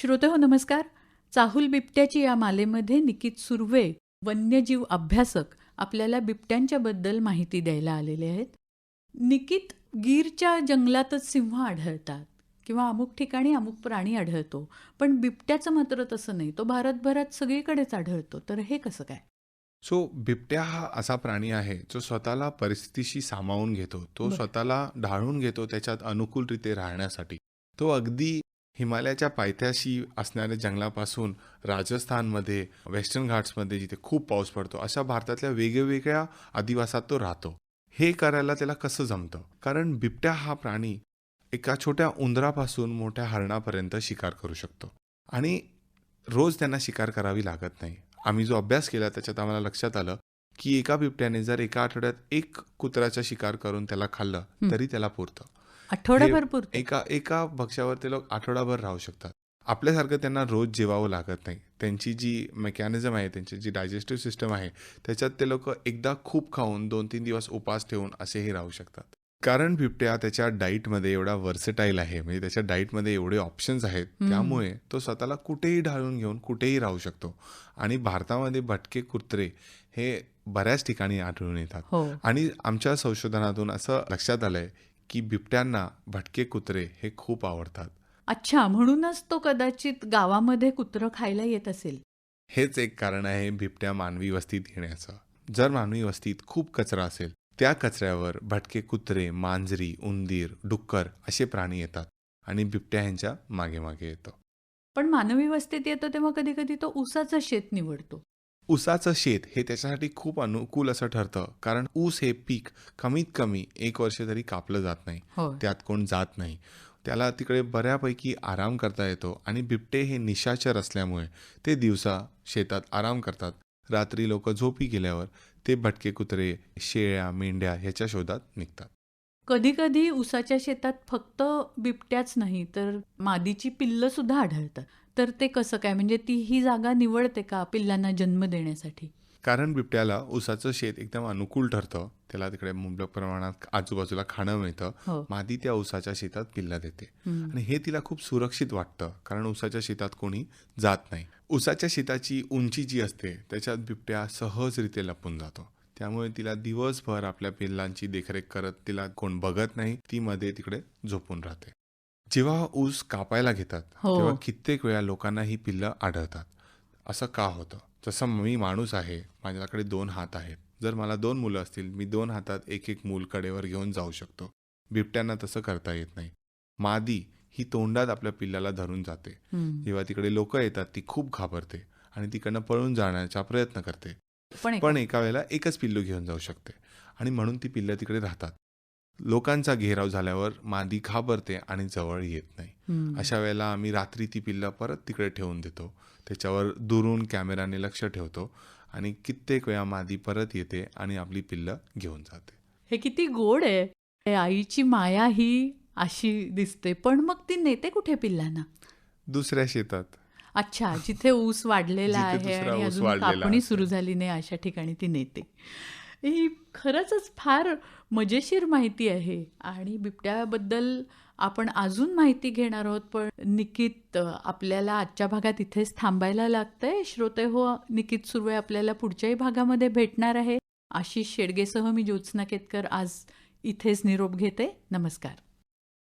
श्रोते हो नमस्कार. चाहुल बिबट्याची या मालेमध्ये निकित सुर्वे वन्यजीव अभ्यासक आपल्याला बिबट्यांच्या बद्दल माहिती द्यायला आलेले आहेत. निकित गीरच्या जंगलातच सिंह आढळतात किंवा अमुक ठिकाणी अमुक प्राणी आढळतो पण बिबट्याचं मात्र तसं नाही. तो भारतभरात सगळीकडेच आढळतो. तर हे कसं काय? सो बिबट्या हा असा प्राणी आहे जो स्वतःला परिस्थितीशी सामावून घेतो. तो. स्वतःला ढाळून घेतो त्याच्यात अनुकूलरिते राहण्यासाठी. तो अगदी हिमालयाच्या पायथ्याशी असणाऱ्या जंगलापासून राजस्थानमध्ये वेस्टर्न घाट्समध्ये जिथे खूप पाऊस पडतो अशा भारतातल्या वेगवेगळ्या अधिवासात तो राहतो. हे करायला त्याला कसं जमतं? कारण बिबट्या हा प्राणी एका छोट्या उंदरापासून मोठ्या हरणापर्यंत शिकार करू शकतो. आणि रोज त्यांना शिकार करावी लागत नाही. आम्ही जो अभ्यास केला त्याच्यात आम्हाला लक्षात आलं की एका बिबट्याने जर एका आठवड्यात एक कुत्र्याचा शिकार करून त्याला खाल्लं. तरी त्याला पुरतं. आठवड्याभर पुरते एका एका भक्ष्यावर ते लोक आठवडाभर राहू शकतात. आपल्यासारखं त्यांना रोज जेवावं लागत नाही. त्यांची जी मेकॅनिझम आहे त्यांची जी डायजेस्टिव्ह सिस्टम आहे त्याच्यात ते लोक एकदा खूप खाऊन दोन तीन दिवस उपास ठेवून असेही राहू शकतात. कारण बिबट्या त्याच्या डाईटमध्ये एवढा वर्सेटाईल आहे म्हणजे त्याच्या डाईटमध्ये एवढे ऑप्शन्स आहेत. त्यामुळे तो स्वतःला कुठेही ढाळून घेऊन कुठेही राहू शकतो. आणि भारतामध्ये भटके कुत्रे हे बऱ्याच ठिकाणी आढळून येतात. हो. आणि आमच्या संशोधनातून असं लक्षात आलंय की बिबट्यांना भटके कुत्रे हे खूप आवडतात. अच्छा म्हणूनच तो कदाचित गावामध्ये कुत्रं खायला येत असेल. हेच एक कारण आहे बिबट्या मानवी वस्तीत येण्याचं. जर मानवी वस्तीत खूप कचरा असेल त्या कचऱ्यावर भटके कुत्रे मांजरी उंदीर डुक्कर असे प्राणी येतात आणि बिबट्या ह्यांच्या मागे मागे येतो. पण मानवी वस्तीत येतो तेव्हा कधी कधी तो उसाचं शेत निवडतो. ऊसाचं शेत हे त्याच्यासाठी खूप अनुकूल असं ठरतं. कारण ऊस हे पीक कमीत कमी एक वर्ष तरी कापलं जात नाही. त्यात कोण जात नाही. त्याला तिकडे बऱ्यापैकी आराम करता येतो आणि बिबटे हे निशाचर असल्यामुळे ते दिवसा शेतात आराम करतात. रात्री लोक झोपी गेल्यावर ते भटके कुत्रे शेळ्या मेंढ्या ह्याच्या शोधात निघतात. कधी कधी उसाच्या शेतात फक्त बिबट्याच नाही तर मादीची पिल्लं सुद्धा आढळतात. तर ते कसं काय? म्हणजे ती ही जागा निवडते का पिल्लांना जन्म देण्यासाठी? कारण बिबट्याला ऊसाचं शेत एकदम अनुकूल ठरतं. त्याला तिकडे मुबलक प्रमाणात आजूबाजूला खाणं मिळतं. हो. मादी त्या ऊसाच्या शेतात पिल्ला देते. आणि हे तिला खूप सुरक्षित वाटतं कारण ऊसाच्या शेतात कोणी जात नाही. ऊसाच्या शेताची उंची जी असते त्याच्यात बिबट्या सहजरित्या लपून जातो. त्यामुळे तिला दिवसभर आपल्या पिल्लांची देखरेख करत तिला कोण बघत नाही ती मध्ये तिकडे झोपून राहते. जेव्हा ऊस कापायला घेतात हो. तेव्हा कित्येक वेळा लोकांना ही पिल्लं आढळतात. असं का होतं? जसं मी माणूस आहे माझ्याकडे दोन हात आहेत. जर मला दोन मुलं असतील मी दोन हातात एक एक मूल कडेवर घेऊन जाऊ शकतो. बिबट्यांना तसं करता येत नाही. मादी ही तोंडात आपल्या पिल्लाला धरून जाते. जेव्हा तिकडे लोक येतात ती खूप घाबरते आणि तिकडनं पळून जाण्याचा प्रयत्न करते. पण एका वेळेला एकच पिल्लू घेऊन जाऊ शकते आणि म्हणून ती पिल्लं तिकडे राहतात. लोकांचा घेराव झाल्यावर मादी घाबरते आणि जवळ येत नाही. अशा वेळेला आम्ही रात्री ती पिल्लं परत तिकडे ठेवून देतो. त्याच्यावर दुरून कॅमेराने लक्ष ठेवतो आणि कित्येक वेळा मादी परत येते आणि आपली पिल्लं घेऊन जाते. हे किती गोड आहे. हे आईची माया ही अशी दिसते. पण मग ती नेते कुठे पिल्लांना? दुसऱ्या शेतात. अच्छा जिथे ऊस वाढलेला आहे आणि अजून कापणी. सुरू झाली नाही अशा ठिकाणी ती नेते. ही खरंच फार मजेशीर माहिती आहे. आणि बिबट्याबद्दल आपण अजून माहिती घेणार आहोत पण निकित आपल्याला आजच्या भागात इथेच थांबायला लागतंय. श्रोते हो निकित सुर्वे आपल्याला पुढच्याही भागामध्ये भेटणार आहे. आशिष शेडगेसह मी ज्योत्स्ना केतकर आज इथेच निरोप घेते. नमस्कार.